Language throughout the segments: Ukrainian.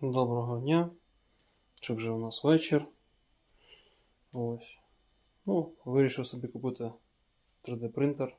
Доброго дня. Чи вже у нас вечір? Ось. Ну, вирішив собі купити 3D принтер.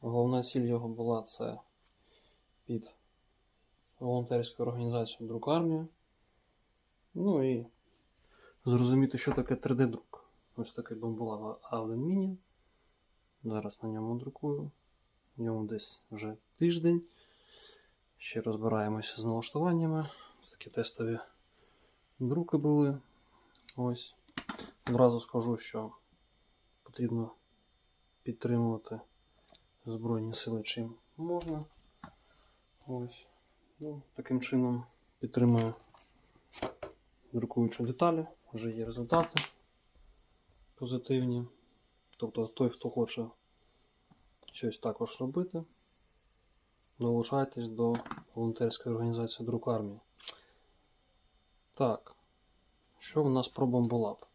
Головна ціль його була це під волонтерську організацію Друкармія. Ну і зрозуміти, що таке 3D-друк. Ось такий бомбулава A1 Mini. Зараз на ньому друкую. Йому десь вже тиждень. Ще розбираємося з налаштуваннями. Ось такі тестові друки були. Ось. Одразу скажу, що потрібно підтримувати Збройні сили чим можна. Ось. Ну, таким чином підтримую друкуючі деталі. Вже є результати позитивні. Тобто той, хто хоче щось також робити, долучайтесь до волонтерської організації Друк армії. Так, що в нас про Бомболаб?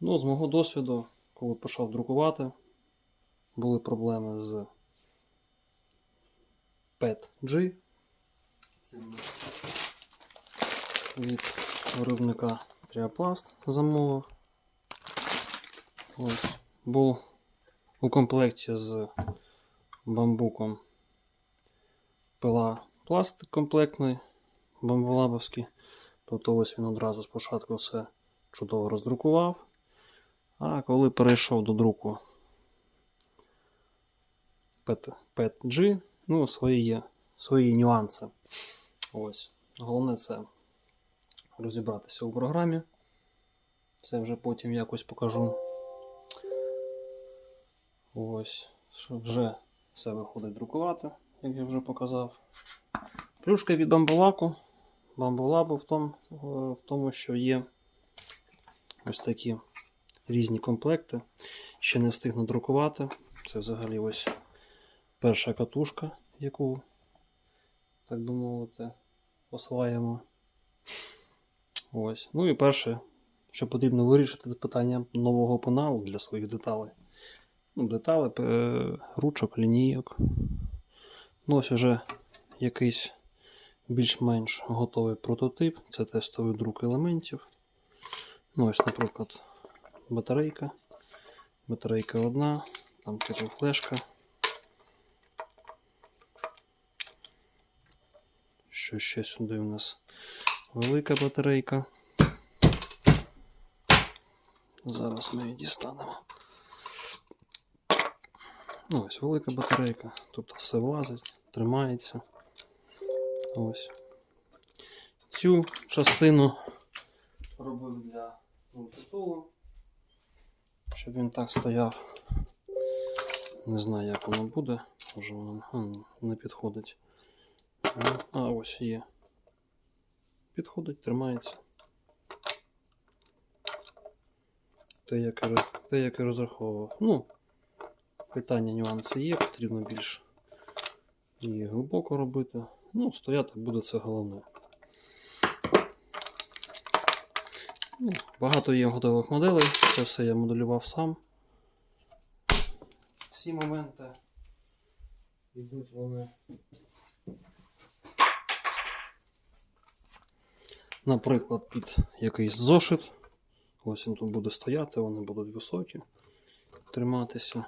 Ну, з мого досвіду, коли почав друкувати, були проблеми з PET-G. Це у нас від виробника Тріапласт замовив. Ось. Був у комплекті з бамбуком пила пластик комплектний бамболабовський. Тобто ось він одразу спочатку все чудово роздрукував. А коли перейшов до друку PET, PET-G, ну, свої свої нюанси. Ось. Головне це розібратися у програмі. Це вже потім якось покажу. Ось, вже все виходить друкувати, як я вже показав. Плюшка від бамбулаку. Бамбулабу в тому, в тому, що є ось такі різні комплекти. Ще не встиг надрукувати. Це взагалі ось перша катушка, яку, так би мовити, осваємо. Ось. Ну і перше, що потрібно вирішити, це питання нового пеналу для своїх деталей. Ну, деталі, е, ручок, лінійок. Ну, ось вже якийсь більш-менш готовий прототип. Це тестовий друк елементів. Ну, ось, наприклад, батарейка. Батарейка одна, там типу флешка. Що ще сюди у нас велика батарейка. Зараз ми її дістанемо. Ось велика батарейка, тобто все влазить, тримається. Ось. Цю частину робив для мультитулу, щоб він так стояв. Не знаю, як воно буде, може воно не підходить. А, ось є. Підходить, тримається. Те, як і, роз- те, як і розраховував. Ну, питання, нюанси є, потрібно більш і глибоко робити. Ну, стояти буде це головне. Ну, багато є готових моделей, це все я моделював сам. Ці моменти йдуть вони. Наприклад, під якийсь зошит. Ось він тут буде стояти, вони будуть високі, триматися.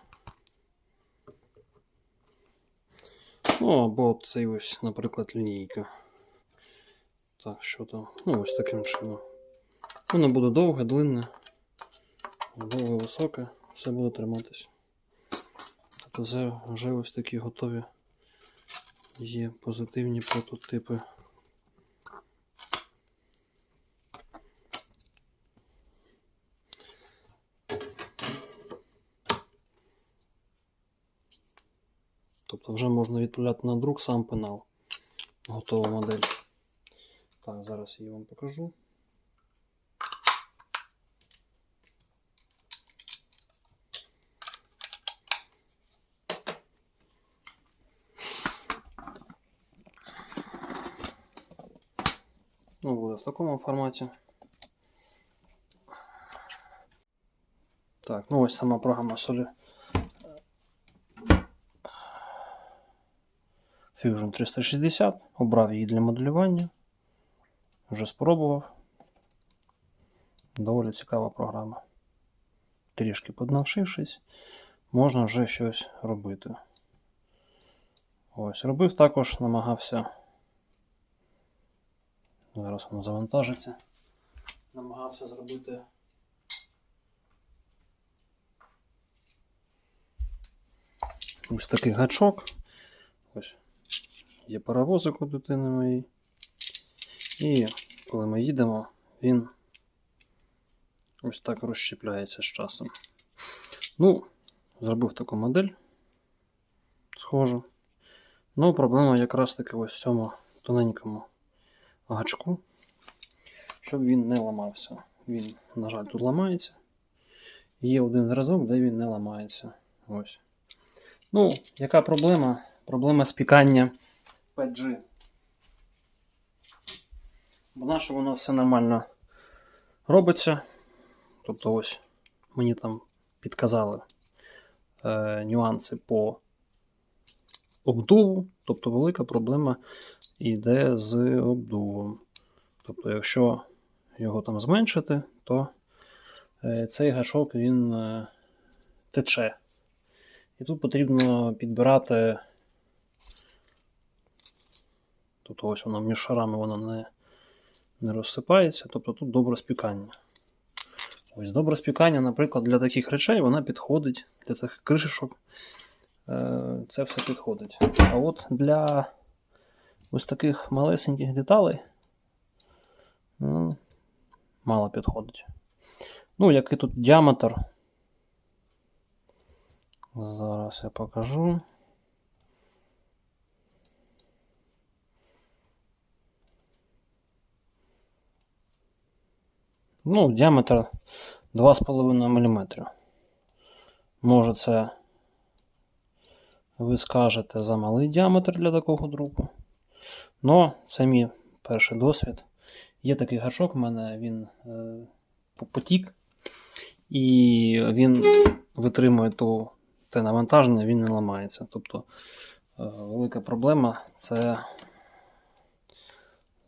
Ну, або цей ось, наприклад, лінійка. Так, що там? Ну, ось таким чином. Воно буде довге, длинне, довге, високе, все буде триматись. Тобто вже, ось такі готові є позитивні прототипи. Тобто вже можна відправляти на друк сам пенал. Готова модель. Так, зараз я вам покажу. Ну, буде в такому форматі. Так, ну ось сама програма Solid. Fusion 360, обрав її для моделювання. вже спробував. Доволі цікава програма. Трішки поднавшившись, можна вже щось робити. Ось, робив також, намагався. Зараз воно завантажиться. Намагався зробити. Ось такий гачок. Ось є паровозик у дитини моєї. І коли ми їдемо, він ось так розщепляється з часом. Ну, зробив таку модель схожу. Ну, проблема якраз таки ось в цьому тоненькому гачку, щоб він не ламався. Він, на жаль, тут ламається. Є один зразок, де він не ламається. Ось. Ну, яка проблема? Проблема спікання 5G. Бо наше воно все нормально робиться. Тобто, ось мені там підказали е, нюанси по обдуву. Тобто велика проблема йде з обдувом. Тобто, якщо його там зменшити, то е, цей гашок він е, тече. І тут потрібно підбирати. Тобто ось воно між шарами воно не, не розсипається. Тобто тут добре спікання. Ось добре спікання, наприклад, для таких речей вона підходить, для таких кришечок. е, Це все підходить. А от для ось таких малесеньких деталей ну, мало підходить. Ну, який тут діаметр. Зараз я покажу. Ну, діаметр 2,5 мм. Може, це ви скажете за малий діаметр для такого друку. Но це мій перший досвід. Є такий гачок, в мене він е, потік, і він витримує ту, те навантаження, він не ламається. Тобто е, велика проблема це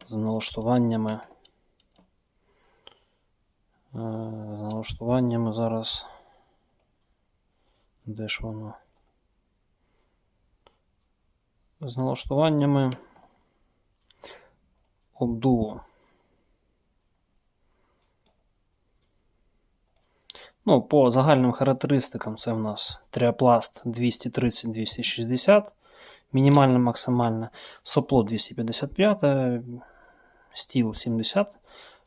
з налаштуваннями. Е, З налаштуваннями зараз. Де ж воно? З налаштуваннями обдуву. Ну, по загальним характеристикам це в нас тріопласт 230-260, мінімальне максимальне, сопло 255, стіл 70,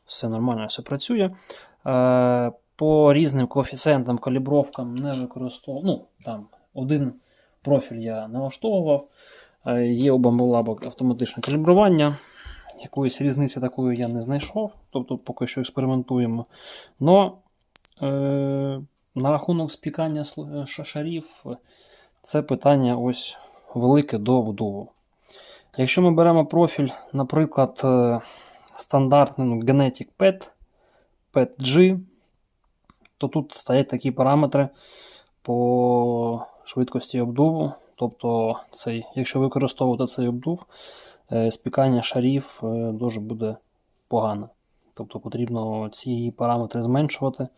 все нормально, все працює. Е, По різним коефіцієнтам, калібровкам не використовував. Ну, там один профіль я налаштовував. Е, Є у бамбулабок автоматичне калібрування. Якоїсь різниці такої я не знайшов, тобто поки що експериментуємо. Но е, на рахунок спікання е, шарів, е, це питання ось велике до вдову. Якщо ми беремо профіль, наприклад, стандартний ну, Genetic PET, PET-G, то тут стоять такі параметри по швидкості обдуву. Тобто, цей, якщо використовувати цей обдув, е, спікання шарів е, дуже буде погано. Тобто потрібно ці параметри зменшувати,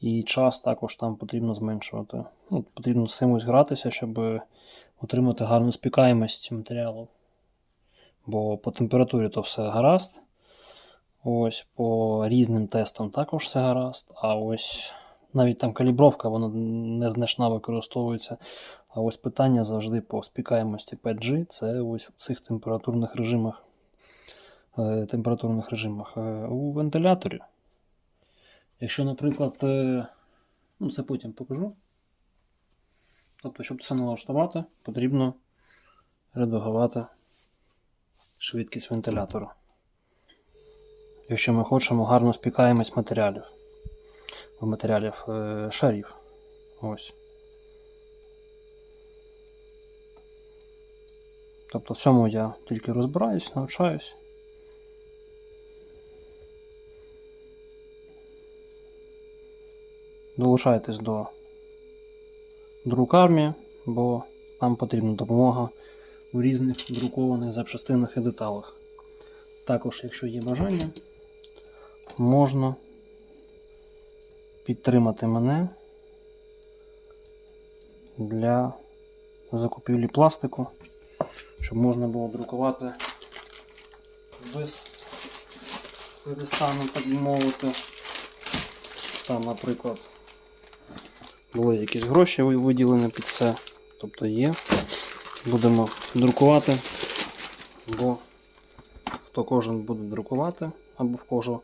і час також там потрібно зменшувати. Ну, потрібно з цим ось гратися, щоб отримати гарну спікаємість матеріалу. Бо по температурі то все гаразд. Ось по різним тестам також все гаразд. А ось навіть там калібровка, вона незначна використовується. А ось питання завжди по спікаємості 5G це ось в цих температурних режимах. е, Температурних режимах. Е, У вентиляторі. Якщо, наприклад, е, ну це потім покажу. Тобто, щоб це налаштувати, потрібно редагувати швидкість вентилятору. Якщо ми хочемо гарну спікаємость матеріалів. Матеріалів е, шарів. Ось. Тобто в цьому я тільки розбираюсь, навчаюсь. Долучайтесь до друкармії, бо нам потрібна допомога у різних друкованих запчастинах і деталях. Також, якщо є бажання, можна підтримати мене для закупівлі пластику, щоб можна було друкувати без перестану, так мовити. Там, наприклад, були якісь гроші виділені під це, тобто є. Будемо друкувати, бо хто кожен буде друкувати, або в е,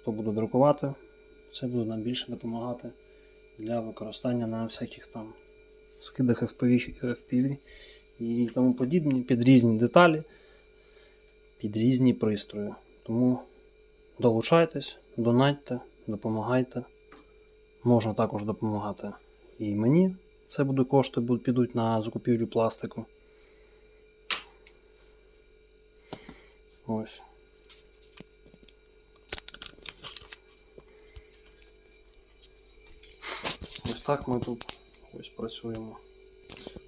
хто буде друкувати, це буде нам більше допомагати для використання на всяких там скидах FPV, FPV і тому подібні під різні деталі, під різні пристрої. Тому долучайтесь, донатьте, допомагайте. Можна також допомагати і мені. Це буде кошти, підуть на закупівлю пластику. Ось. Ось так ми тут ось працюємо.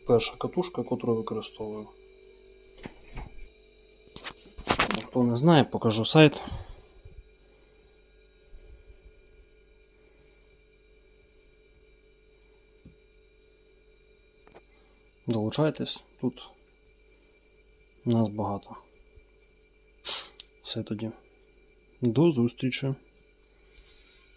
Перша катушка, яку використовую. Хто не знає, покажу сайт. Долучайтесь, тут нас багато. Все тоді. До зустрічі.